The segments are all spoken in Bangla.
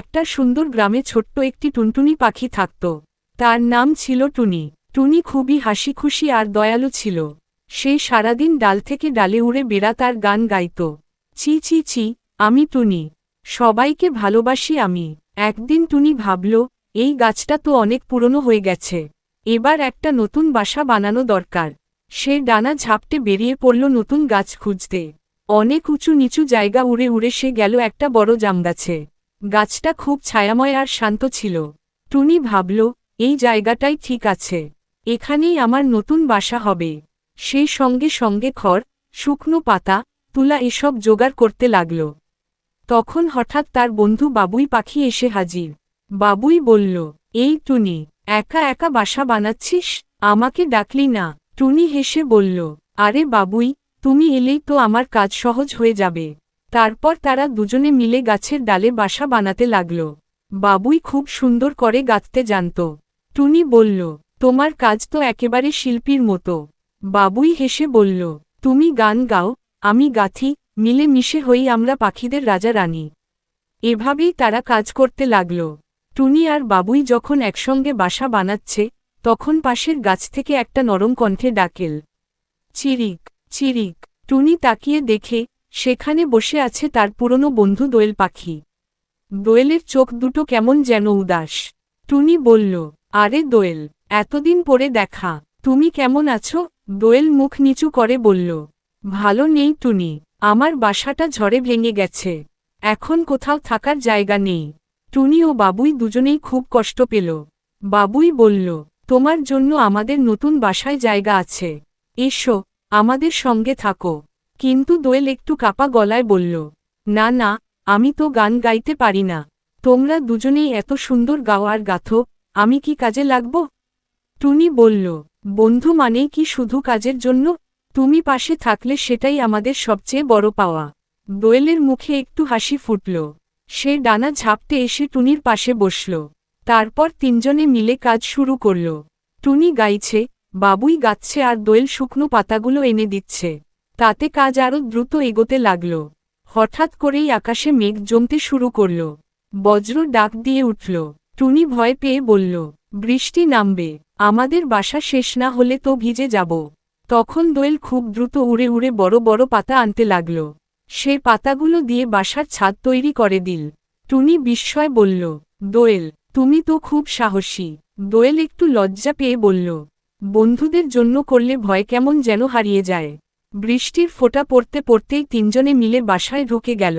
একটা সুন্দর গ্রামে ছোট্ট একটি টুনটুনি পাখি থাকত। তার নাম ছিল টুনি। টুনি খুবই হাসি খুশি আর দয়ালু ছিল। সে সারাদিন ডাল থেকে ডালে উড়ে বেড়া তার গান গাইত। চি চি চি, আমি টুনি। সবাইকে ভালোবাসি আমি। একদিন টুনি ভাবল, এই গাছটা তো অনেক পুরনো হয়ে গেছে। এবার একটা নতুন বাসা বানানো দরকার। সে ডানা ঝাপটে বেরিয়ে পড়ল নতুন গাছ খুঁজতে। অনেক উঁচু নিচু জায়গা উড়ে উড়ে সে গেল একটা বড় জামগাছে। গাছটা খুব ছায়াময় আর শান্ত ছিল। টুনি ভাবল, এই জায়গাটাই ঠিক আছে। এখানেই আমার নতুন বাসা হবে। সে সঙ্গে সঙ্গে খড়, শুকনো পাতা, তুলা এসব জোগাড় করতে লাগল। তখন হঠাৎ তার বন্ধু বাবুই পাখি এসে হাজির। বাবুই বলল, এই টুনি, একা একা বাসা বানাচ্ছিস? আমাকে ডাকলি না? টুনি হেসে বলল, আরে বাবুই, তুমি এলেই তো আমার কাজ সহজ হয়ে যাবে। তারপর তারা দুজনে মিলে গাছের ডালে বাসা বানাতে লাগল। বাবুই খুব সুন্দর করে গাঁথতে জানত। টুনি বলল, তোমার কাজ তো একেবারে শিল্পীর মতো। বাবুই হেসে বলল, তুমি গান গাও, আমি গাথি মিলে মিশে হই আমরা পাখিদের রাজা রানী। এভাবেই তারা কাজ করতে লাগল। টুনি আর বাবুই যখন একসঙ্গে বাসা বানাচ্ছে, তখন পাশের গাছ থেকে একটা নরম কণ্ঠে ডাকেল, চিরিক চিরিক। টুনি তাকিয়ে দেখে সেখানে বসে আছে তার পুরনো বন্ধু দোয়েল পাখি। দোয়েলের চোখ দুটো কেমন যেন উদাস। টুনি বলল, আরে দোয়েল, এতদিন পরে দেখা। তুমি কেমন আছো? দোয়েল মুখ নিচু করে বলল, ভালো নেই টুনি, আমার বাসাটা ঝড়ে ভেঙে গেছে। এখন কোথাও থাকার জায়গা নেই। টুনি ও বাবুই দুজনেই খুব কষ্ট পেল। বাবুই বলল, তোমার জন্য আমাদের নতুন বাসায় জায়গা আছে। এসো, আমাদের সঙ্গে থাকো। কিন্তু দোয়েল একটু কাপা গলায় বলল, না না, আমি তো গান গাইতে পারি না। তোমরা দুজনেই এত সুন্দর গাওয়ার গাথো, আমি কি কাজে লাগব? টুনি বলল, বন্ধু মানেই কি শুধু কাজের জন্য? তুমি পাশে থাকলে সেটাই আমাদের সবচেয়ে বড় পাওয়া। দোয়েলের মুখে একটু হাসি ফুটল। সে ডানা ঝাপটে এসে টুনির পাশে বসল। তারপর তিনজনে মিলে কাজ শুরু করল। টুনি গাইছে, বাবুই গাচ্ছে আর দোয়েল শুকনো পাতাগুলো এনে দিচ্ছে। তাতে কাজ আরও দ্রুত এগোতে লাগল। হঠাৎ করেই আকাশে মেঘ জমতে শুরু করল। বজ্র ডাক দিয়ে উঠল। টুনি ভয় পেয়ে বলল, বৃষ্টি নামবে। আমাদের বাসা শেষ না হলে তো ভিজে যাব। তখন দোয়েল খুব দ্রুত উড়ে উড়ে বড় বড় পাতা আনতে লাগল। সে পাতাগুলো দিয়ে বাসার ছাদ তৈরি করে দিল। টুনি বিস্ময় বলল, দোয়েল, তুমি তো খুব সাহসী। দোয়েল একটু লজ্জা পেয়ে বলল, বন্ধুদের জন্য করলে ভয় কেমন যেন হারিয়ে যায়। বৃষ্টির ফোঁটা পড়তে পড়তেই তিনজনে মিলে বাসায় ঢুকে গেল।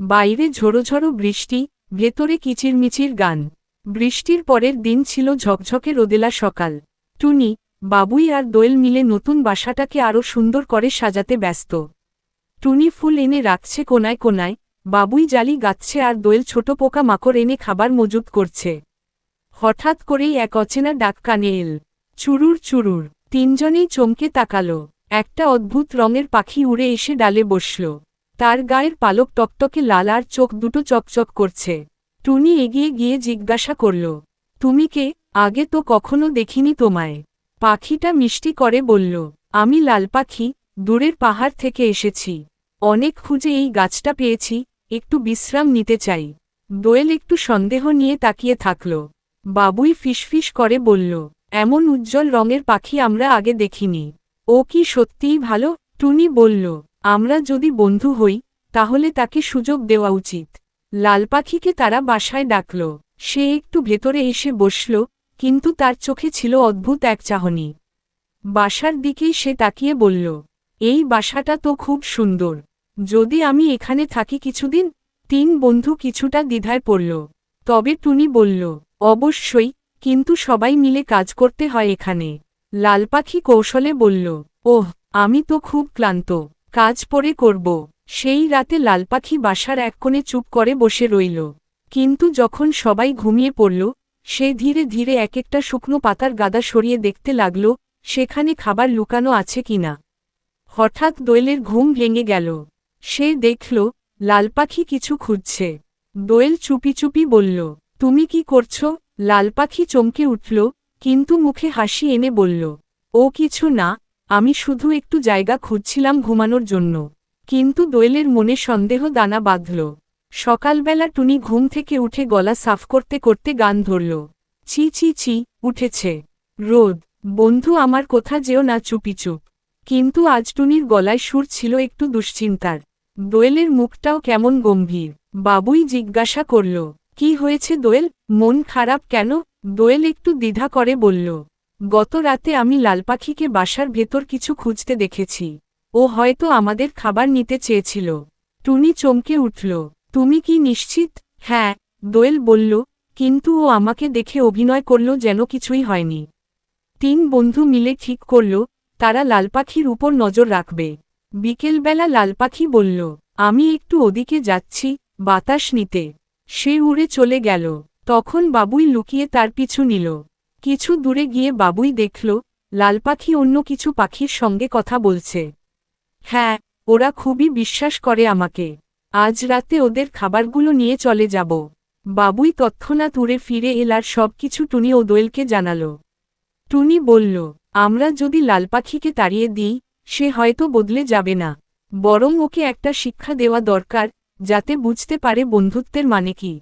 বাইরে ঝোড়ো বৃষ্টি, ভেতরে কিচিরমিচির গান। বৃষ্টির পরের দিন ছিল ঝকঝকে রোদেলা সকাল। টুনি, বাবুই আর দোয়েল মিলে নতুন বাসাটাকে আরও সুন্দর করে সাজাতে ব্যস্ত। টুনি ফুল এনে রাখছে কোনায় কোনায়, বাবুই জালি গাচ্ছে আর দোয়েল ছোট পোকা মাকড় এনে খাবার মজুত করছে। হঠাৎ করেই এক অচেনা ডাক কানে এল। চুরুর চুরুর, তিনজনেই চমকে তাকালো। একটা অদ্ভুত রঙের পাখি উড়ে এসে ডালে বসল। তার গায়ের পালক টকটকে লাল আর চোখ দুটো চকচক করছে। টুনি এগিয়ে গিয়ে জিজ্ঞাসা করল, তুমি কে? আগে তো কখনো দেখিনি তোমায়। পাখিটা মিষ্টি করে বলল, আমি লাল পাখি, দূরের পাহাড় থেকে এসেছি। অনেক খুঁজে এই গাছটা পেয়েছি, একটু বিশ্রাম নিতে চাই। দোয়েল একটু সন্দেহ নিয়ে তাকিয়ে থাকল। বাবুই ফিসফিস করে বলল, এমন উজ্জ্বল রঙের পাখি আমরা আগে দেখিনি। ও কি সত্যিই ভালো? টুনি বলল, আমরা যদি বন্ধু হই, তাহলে তাকে সুযোগ দেওয়া উচিত। লাল পাখিকে তারা বাসায় ডাকল। সে একটু ভেতরে এসে বসল, কিন্তু তার চোখে ছিল অদ্ভুত এক চাহনি। বাসার দিকেই সে তাকিয়ে বলল, এই বাসাটা তো খুব সুন্দর। যদি আমি এখানে থাকি কিছুদিন, তিন বন্ধু কিছুটা দ্বিধায় পড়ল। তবে টুনি বলল, অবশ্যই, কিন্তু সবাই মিলে কাজ করতে হয় এখানে। লাল পাখি কৌশলে বলল, ওহ, আমি তো খুব ক্লান্ত, কাজ পরে করব। সেই রাতে লালপাখি বাসার এক কোণে চুপ করে বসে রইল। কিন্তু যখন সবাই ঘুমিয়ে পড়ল, সে ধীরে ধীরে এক একটা শুকনো পাতার গাদা সরিয়ে দেখতে লাগল, সেখানে খাবার লুকানো আছে কিনা হঠাৎ দোয়েলের ঘুম ভেঙে গেল। সে দেখল, লালপাখি কিছু খুঁজছে। দোয়েল চুপি চুপি বলল, তুমি কি করছ? লালপাখি চমকে উঠল কিন্তু মুখে হাসি এনে বলল, ও কিছু না, আমি শুধু একটু জায়গা খুঁজছিলাম ঘুমানোর জন্য। কিন্তু দোয়েলের মনে সন্দেহ দানা বাঁধল। সকালবেলা টুনি ঘুম থেকে উঠে গলা সাফ করতে করতে গান ধরল। ছি ছি ছি, উঠেছে। রোদ, বন্ধু আমার কোথা যেও না চুপিচুপ। কিন্তু আজ টুনির গলায় সুর ছিল একটু দুশ্চিন্তার। দোয়েলের মুখটাও কেমন গম্ভীর। বাবুই জিজ্ঞাসা করল, কি হয়েছে দোয়েল? মন খারাপ কেন? দোয়েল একটু দ্বিধা করে বলল, গত রাতে আমি লালপাখিকে বাসার ভেতর কিছু খুঁজতে দেখেছি। ও হয়তো আমাদের খাবার নিতে চেয়েছিল। টুনি চমকে উঠল, তুমি কি নিশ্চিত? হ্যাঁ দোয়েল বলল, কিন্তু ও আমাকে দেখে অভিনয় করল যেন কিছুই হয়নি। তিন বন্ধু মিলে ঠিক করল, তারা লালপাখির উপর নজর রাখবে। বিকেলবেলা লালপাখি বলল, আমি একটু ওদিকে যাচ্ছি, বাতাস নিতে। সে উড়ে চলে গেল। তখন বাবুই লুকিয়ে তার পিছু নিল। কিছু দূরে গিয়ে বাবুই দেখল লালপাখি অন্য কিছু পাখির সঙ্গে কথা বলছে। হ্যাঁ ওরা খুবই বিশ্বাস করে আমাকে। আজ রাতে ওদের খাবারগুলো নিয়ে চলে যাব। বাবুই তৎক্ষণাৎ উড়ে ফিরে এলার সব কিছু টুনি ও দোয়েলকে জানাল। টুনি বলল, আমরা যদি লালপাখিকে তাড়িয়ে দিই, সে হয়তো বদলে যাবে না। বরং ওকে একটা শিক্ষা দেওয়া দরকার, যাতে বুঝতে পারে বন্ধুত্বের মানে কি।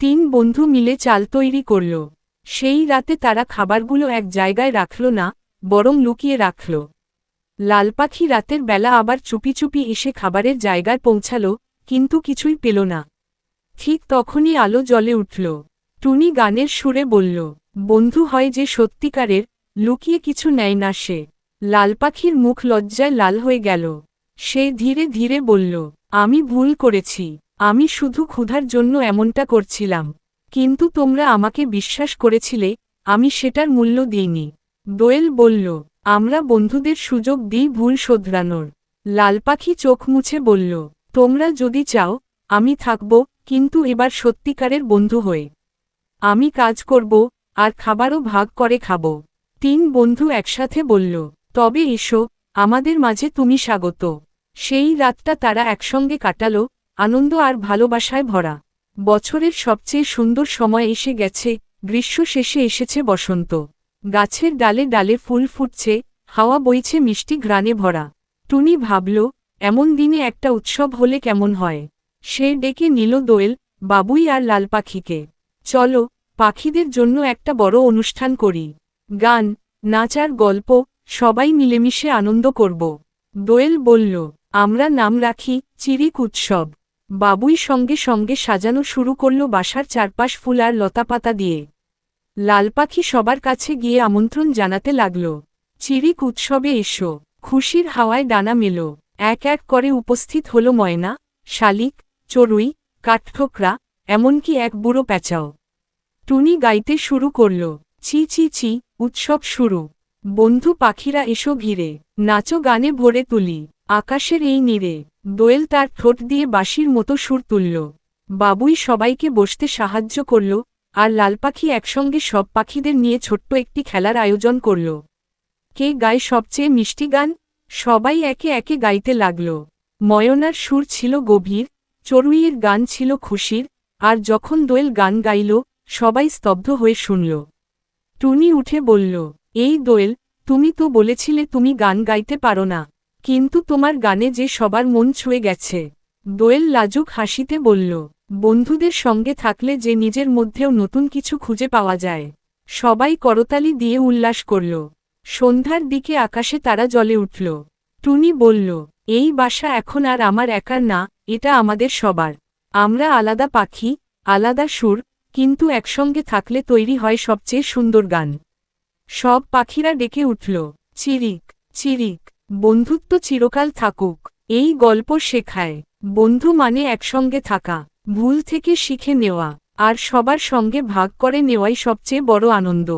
তিন বন্ধু মিলে চাল তৈরি করল। সেই রাতে তারা খাবারগুলো এক জায়গায় রাখল না, বরং লুকিয়ে রাখল। লালপাখি রাতের বেলা আবার চুপি চুপি এসে খাবারের জায়গায় পৌঁছাল, কিন্তু কিছুই পেল না। ঠিক তখনই আলো জ্বলে উঠল। টুনি গানের সুরে বলল, বন্ধু হয় যে সত্যিকারের, লুকিয়ে কিছু নেয় না সে। লালপাখির মুখ লজ্জায় লাল হয়ে গেল। সে ধীরে ধীরে বলল, আমি ভুল করেছি। আমি শুধু ক্ষুধার জন্য এমনটা করছিলাম, কিন্তু তোমরা আমাকে বিশ্বাস করেছিলে, আমি সেটার মূল্য দিইনি। দোয়েল বলল, আমরা বন্ধুদের সুযোগ দিই ভুল শোধরানোর। লালপাখি চোখ মুছে বলল, তোমরা যদি চাও, আমি থাকব, কিন্তু এবার সত্যিকারের বন্ধু হয়ে। আমি কাজ করব, আর খাবারও ভাগ করে খাব। তিন বন্ধু একসাথে বলল, তবে এসো, আমাদের মাঝে তুমি স্বাগত। সেই রাতটা তারা একসঙ্গে কাটাল আনন্দ আর ভালোবাসায় ভরা। বছরের সবচেয়ে সুন্দর সময় এসে গেছে, গ্রীষ্ম শেষে এসেছে বসন্ত। গাছের ডালে ডালে ফুল ফুটছে, হাওয়া বইছে মিষ্টি ঘ্রাণে ভরা। টুনি ভাবল, এমন দিনে একটা উৎসব হলে কেমন হয়? সে ডেকে নিল দোয়েল, বাবুই আর লাল পাখিকে। চলো, পাখিদের জন্য একটা বড় অনুষ্ঠান করি। গান, নাচ আর গল্প, সবাই মিলেমিশে আনন্দ করব। দোয়েল বলল, আমরা নাম রাখি চিরিক উৎসব। বাবুই সঙ্গে সঙ্গে সাজানো শুরু করল বাসার চারপাশ ফুল আর লতাপাতা দিয়ে। লাল পাখি সবার কাছে গিয়ে আমন্ত্রণ জানাতে লাগল। চিরিক উৎসবে এসো, খুশির হাওয়ায় ডানা মেলো। এক এক করে উপস্থিত হল ময়না, শালিক, চড়ুই, কাঠঠোকরা, এমনকি এক বুড়ো প্যাঁচাও। টুনি গাইতে শুরু করল চি চি চি উৎসব শুরু। বন্ধু পাখিরা এসো ঘিরে, নাচো গানে ভরে তুলি। আকাশের এই নীরে দোয়েল তার ঠোঁট দিয়ে বাঁশির মতো সুর তুলল। বাবুই সবাইকে বসতে সাহায্য করল আর লালপাখি একসঙ্গে সব পাখিদের নিয়ে ছোট্ট একটি খেলার আয়োজন করল। কে গায় সবচেয়ে মিষ্টি গান? সবাই একে একে গাইতে লাগল। ময়নার সুর ছিল গভীর, চড়ুইয়ের গান ছিল খুশির, আর যখন দোয়েল গান গাইল, সবাই স্তব্ধ হয়ে শুনল। টুনি উঠে বলল, এই দোয়েল, তুমি তো বলেছিলে তুমি গান গাইতে পারো না। কিন্তু তোমার গানে যে সবার মন ছুঁয়ে গেছে। দোয়েল লাজুক হাসিতে বলল, বন্ধুদের সঙ্গে থাকলে যে নিজের মধ্যেও নতুন কিছু খুঁজে পাওয়া যায়। সবাই করতালি দিয়ে উল্লাস করল। সন্ধ্যার দিকে আকাশে তারা জলে উঠল। টুনি বলল, এই বাসা এখন আর আমার একার না, এটা আমাদের সবার। আমরা আলাদা পাখি, আলাদা সুর, কিন্তু একসঙ্গে থাকলে তৈরি হয় সবচেয়ে সুন্দর গান। সব পাখিরা ডেকে উঠল, চিরিক চিরিক। বন্ধুত্ব চিরকাল থাকুক। এই গল্প শেখায়, বন্ধু মানে একসঙ্গে থাকা, ভুল থেকে শিখে নেওয়া, আর সবার সঙ্গে ভাগ করে নেওয়াই সবচেয়ে বড় আনন্দ।